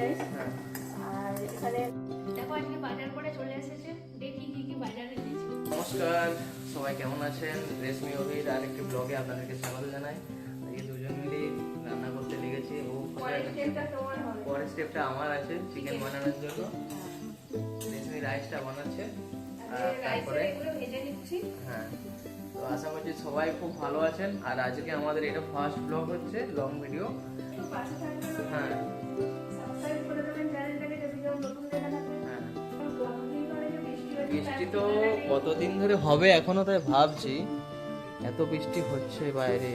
Rice হ্যাঁ আর এখানে দেখো আজকে বাজার করে চলে এসেছে। দেখি কি কি বাজারে দিয়েছে। নমস্কার সবাই কেমন আছেন? রেশমি অভির আরেকটি ব্লগে আপনাদেরকে স্বাগত জানাই। আজকে দুজন মিলে রান্না করতে লেগেছি। ও পরের স্টেপটা পরের স্টেপটা আমার আছে চিকেন বানানোর জন্য। রেশমি রাইসটা বানাচ্ছে। আর তারপরে এগুলো ভেজে নিচ্ছি। হ্যাঁ। তো আশা করছি সবাই খুব ভালো আছেন। আর আজকে আমাদের এটা ফার্স্ট ব্লগ হচ্ছে লং ভিডিও একটু হ্যাঁ। বৃষ্টি তো কতদিন ধরে হবে এখনও তাই ভাবছি। এত বৃষ্টি হচ্ছে বাইরে।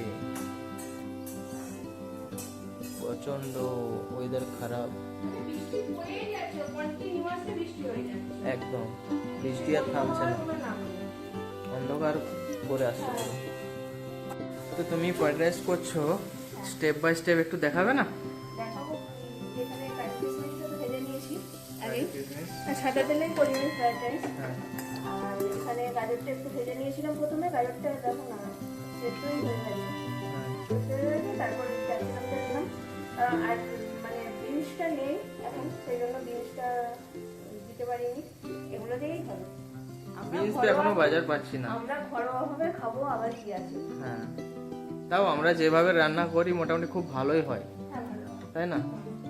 প্রচণ্ড ওয়েদার খারাপ। একদম বৃষ্টি আর থামছে না। অন্ধকার করে আসছে তো তুমি ফ্রাইড রাইস করছ স্টেপ বাই স্টেপ একটু দেখাবে না? সাদা তেলেই ফ্রাইড রাইস হ্যাঁ। আর এখানে গাজরটা একটু ভেজে নিয়েছিলাম প্রথমে গাজরটা দেখো না সেদ্ধই হয়ে গেছে। সেদ্ধ হয়ে তারপরে ক্যাপসিকামটা দিলাম। আর মানে বিনসটা নেই এখন সেই জন্য বিনসটা দিতে পারিনি। এগুলো দিয়েই হবে। আমরা বিনস তো এখনও বাজার পাচ্ছি না। আমরা খাব আবার কি আছে? হ্যাঁ। তাও আমরা যেভাবে রান্না করি মোটামুটি খুব ভালোই হয়। হ্যাঁ। তাই না?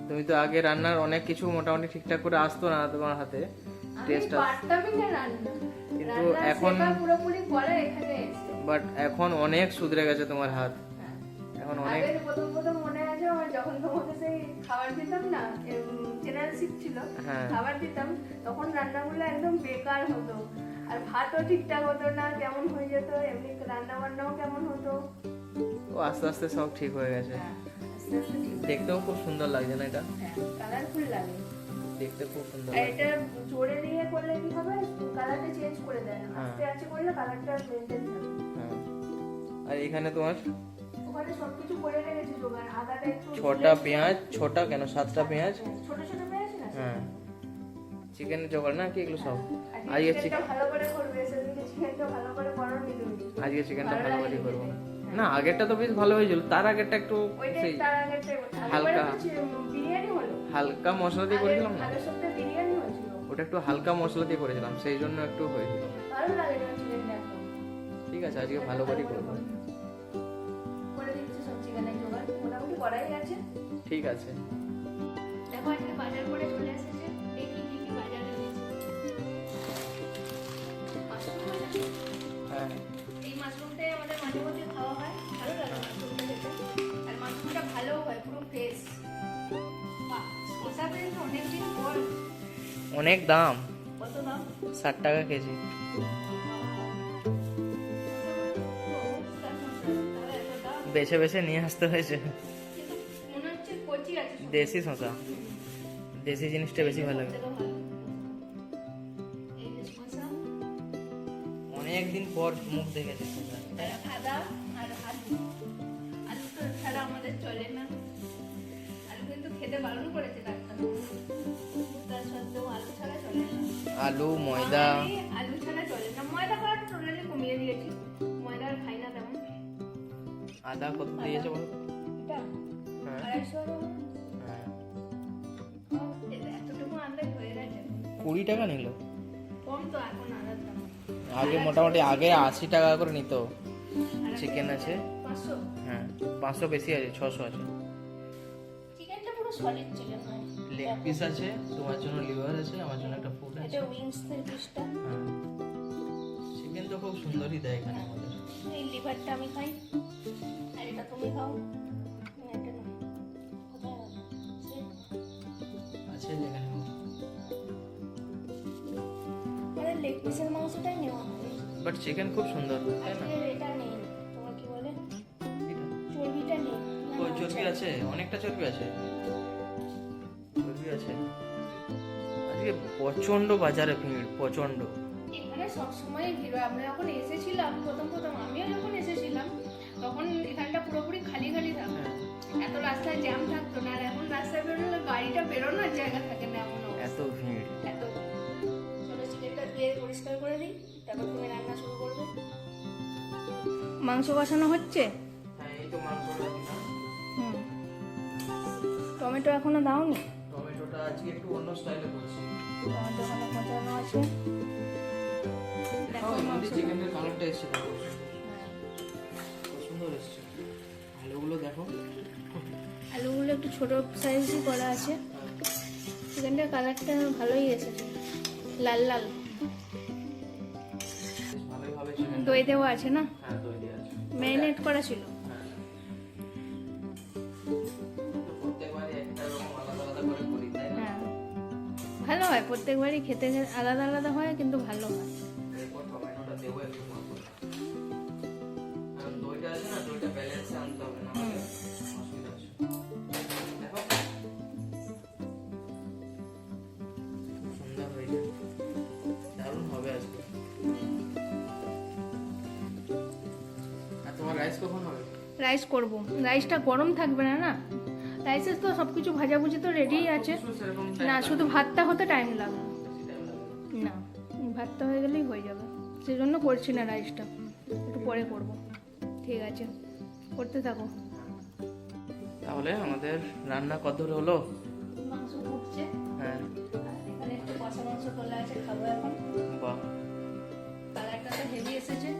তুমি তো আগে রান্নার অনেক কিছু মোটামুটি ঠিকঠাক করে আসতো না তোমার হাতে টেস্ট পারতামই না রান্না। কিন্তু এখন- বাট এখন অনেক সুধরে গেছে তোমার হাত। হ্যাঁ। এখন অনেক প্রথম প্রথম মনে আছে আমার যখন তোমাকে সেই খাবার দিতাম না জেনারেল শিপ ছিল হ্যাঁ। খাবার দিতাম তখন রান্নাগুলো একদম বেকার হতো। আর ভাতও ঠিকঠাক হতো না কেমন হয়ে যেত এমনি রান্না বান্নাও কেমন হতো। ও আস্তে আস্তে সব ঠিক হয়ে গেছে। হ্যাঁ দেখতেও খুব সুন্দর লাগছে না এটা? হ্যাঁ কালারফুল লাগে। দেখতে খুব সুন্দর আর লাগছে। এটা জোরে দিয়ে করলে কি হবে? কালারটা চেঞ্জ করে দেয় হ্যাঁ। আস্তে আস্তে করলে কালারটা মেনটেন থাকে হ্যাঁ। আর এখানে তোমার? ওখানে সবকিছু করে রেখেছি জোগাড়। আদাটা একটু ছটা পেঁয়াজ? ছটা কেন? সাতটা পেঁয়াজ? ছোট ছোট পেঁয়াজ না? হ্যাঁ। চিকেনের জোগাড় না কি এগুলো সব? আজকে চিকেন ভালো করে করবে সেদিনকে চিকেনটা ভালো করে করো নি আজকে চিকেনটা ভালো করে করব। না আগেরটা তো বেশ ভালো হয়েছিল। তার আগেরটা একটু সেই। হালকা। হালকা মশলা দিয়ে করেছিলাম না? ওটা একটু হালকা মশলা দিয়ে করেছিলাম সেই জন্য একটু হয়েছিল ঠিক আছে আজকে ভালো করেই করব। করে আছে। ঠিক আছে। দেখো আজকে বাজার করে চলে এসেছে। দেখি কি কি বাজারে দিয়েছে হ্যাঁ। এই মাশরুমটাই অনেক দাম। ষাট টাকা কেজি। বেছে বেছে নিয়ে আসতে হয়েছে। দেশি শশা দেশি জিনিসটা বেশি ভালো। লাগে খেতে তো ভালো। এই যে শসা, অনেক দিন পর মুখ দেখেছি আমাদের চলে না। আলু কিন্তু খেতে বারণ করেছে ডাক্তার। আলু ময়দা। আলু ছাড়া চলে না। ময়দা টোটালি কমিয়ে দিয়েছি। ময়দা আর খাই না তেমন। আদা কত দিয়েছে বলো? হ্যাঁ। হ্যাঁ। কুড়ি টাকা নিল? আগে মোটামুটি আগে আশি টাকা করে নিত। চিকেন আছে। হ্যাঁ পাঁচশো বেশি আছে ছশো আছে। চিকেনটা পুরো সলিড চিকেন হয়। লেগ পিস আছে তোমার জন্য লিভার আছে আমার জন্য একটা ফুড আছে। এটা উইংস এর পিসটা হ্যাঁ। চিকেন তো খুব সুন্দরই দেয় এখানে আমাদের। এই লিভারটা আমি খাই। আর এটা তুমি খাও। না, এটা না। কোথায় আছে? যেখানে লেগ পিসের মাংসটাই নেওয়া বাট চিকেন খুব সুন্দর তাই না? এটা নেই। তোমার কি বলে? চর্বিটা নেই। ও না, চর্বি আছে? অনেকটা চর্বি আছে। চর্বি আছে? আজকে প্রচণ্ড বাজারে ভিড় প্রচণ্ড এখানে সবসময় ভিড় হয়। আমরা যখন এসেছিলাম প্রথম প্রথম আমিও যখন এসেছিলাম তখন এখানটা পুরোপুরি খালি খালি থাকতো। হ্যাঁ। এত রাস্তায় জ্যাম থাকতো না আর এখন রাস্তায় বেরোলে গাড়িটা বেরোনোর জায়গা থাকে না এমন এত ভিড়। এত চলো চিকেনটা ধুয়ে পরিষ্কার করে দিই তারপর তুমি রান্না শুরু করবে। মাংস কষানো হচ্ছে? হ্যাঁ এই তো দিলাম হুম। টমেটো এখনও দাওনি? টমেটোটা আজকে একটু অন্য স্টাইলে করছি। টমেটো ওখানে পচানো আছে দেখো। এর চিকেনের কালারটা এসছে দেখো। খুব সুন্দর এসছে। আলুগুলো দেখো। আলুগুলো একটু ছোট সাইজই করা আছে। চিকেনটার কালারটা ভালোই এসেছে। লাল লাল। দই দেওয়া আছে না? হ্যাঁ দই দিয়ে আছে। ম্যারিনেট করা ছিল। হ্যাঁ। প্রত্যেকবারই একটা রকম আলাদা আলাদা করে হ্যাঁ ভালো হয় প্রত্যেকবারই খেতে আলাদা আলাদা হয় কিন্তু ভালো হয়। রাইস করব। রাইসটা গরম থাকবে না না? রাইসের তো সব কিছু ভাজাভুজি তো রেডিই আছে। না শুধু ভাতটা হতে টাইম লাগবে না। ভাতটা হয়ে গেলেই হয়ে যাবে। সেই জন্য করছি না রাইসটা একটু পরে করব। ঠিক আছে। করতে থাকো। তাহলে আমাদের রান্না কত দূর হলো? মাংস ফুটছে। হ্যাঁ। এখানে একটু কষা মাংস তোলা আছে খাব এখন। বাহ। কালারটা তো হেভি এসেছে।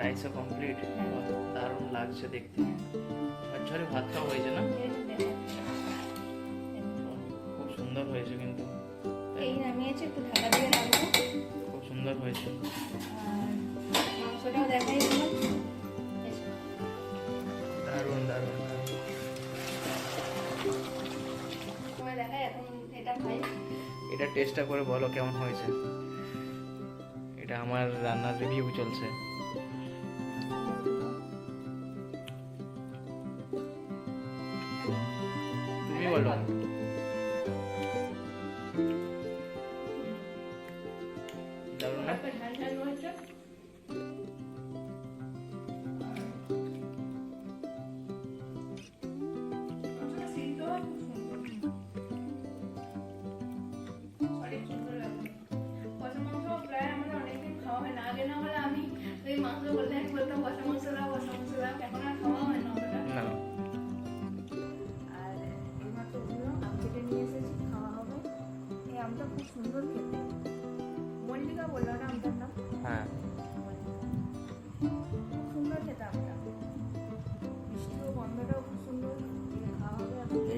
রাইসও কমপ্লিট। দারুণ লাগছে দেখতে। আর ঝরে ভাতটাও হয়েছে না। খুব সুন্দর হয়েছে কিন্তু। এই নামিয়েছে একটু ঢাকা দিয়ে রাখব খুব সুন্দর হয়েছে। মাংসটাও দেখাই দারুণ দারুণ এটা টেস্টটা করে বলো কেমন হয়েছে। এটা আমার রান্নার রিভিউ চলছে। খাওয়া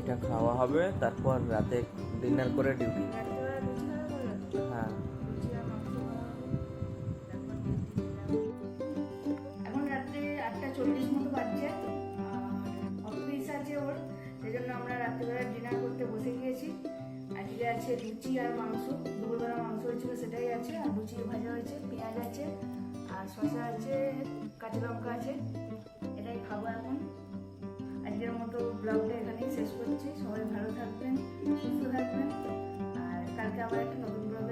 হবে খাওয়া হবে তারপর রাতে ডিনার করে ডিউটি সেটাই আছে, আর লুচি ভাজা হয়েছে, পেঁয়াজ আছে, আর শসা আছে, কাঁচা লঙ্কা আছে, এটাই খাব এখন। আজকের মতো ব্লগটা এখানেই শেষ করছি, সবাই ভালো থাকবেন, সুস্থ থাকবেন, আর কালকে আমার একটা নতুন ব্লগে